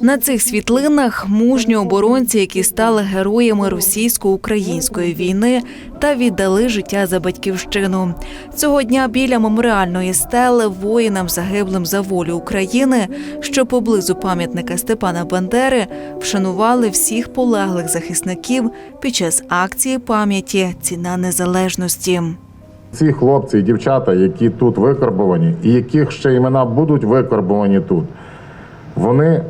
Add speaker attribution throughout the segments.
Speaker 1: На цих світлинах мужні оборонці, які стали героями російсько-української війни та віддали життя за батьківщину. Цього дня біля меморіальної стели воїнам загиблим за волю України, що поблизу пам'ятника Степана Бандери, вшанували всіх полеглих захисників під час акції пам'яті Ціна незалежності.
Speaker 2: Ці хлопці і дівчата, які тут викарбовані, і яких ще імена будуть викарбовані тут, вони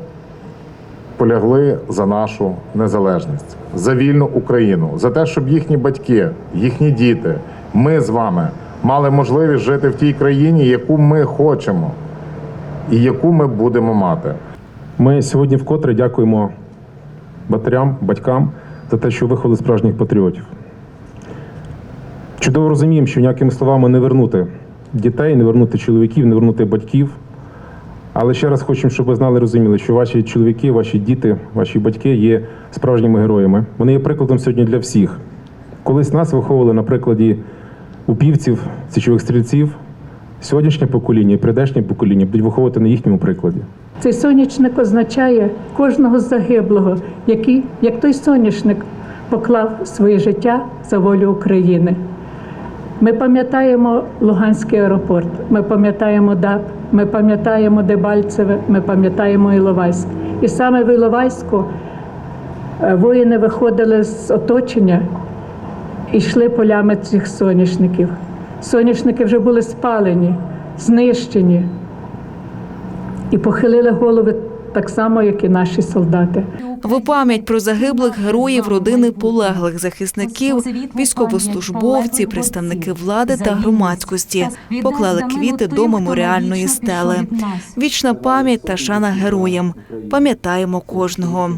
Speaker 2: полягли за нашу незалежність, за вільну Україну, за те, щоб їхні батьки, їхні діти, ми з вами мали можливість жити в тій країні, яку ми хочемо і яку ми будемо мати.
Speaker 3: Ми сьогодні вкотре дякуємо матерям, батькам за те, що виховали справжніх патріотів. Чудово розуміємо, що ніякими словами не вернути дітей, не вернути чоловіків, не вернути батьків. Але ще раз хочемо, щоб ви знали розуміли, що ваші чоловіки, ваші діти, ваші батьки є справжніми героями. Вони є прикладом сьогодні для всіх. Колись нас виховували на прикладі упівців, січових стрільців. Сьогоднішнє покоління і прийдешнє покоління будуть виховувати на їхньому прикладі.
Speaker 4: Цей соняшник означає кожного загиблого, який, як той соняшник, поклав своє життя за волю України. Ми пам'ятаємо Луганський аеропорт, ми пам'ятаємо ДАП, ми пам'ятаємо Дебальцеве, ми пам'ятаємо Іловайськ. І саме в Іловайську е, воїни виходили з оточення і йшли полями цих соняшників. Соняшники вже були спалені, знищені і похилили голови так само, як і наші солдати.
Speaker 1: В пам'ять про загиблих героїв родини полеглих захисників, військовослужбовці, представники влади та громадськості поклали квіти до меморіальної стели. Вічна пам'ять та шана героям. Пам'ятаємо кожного.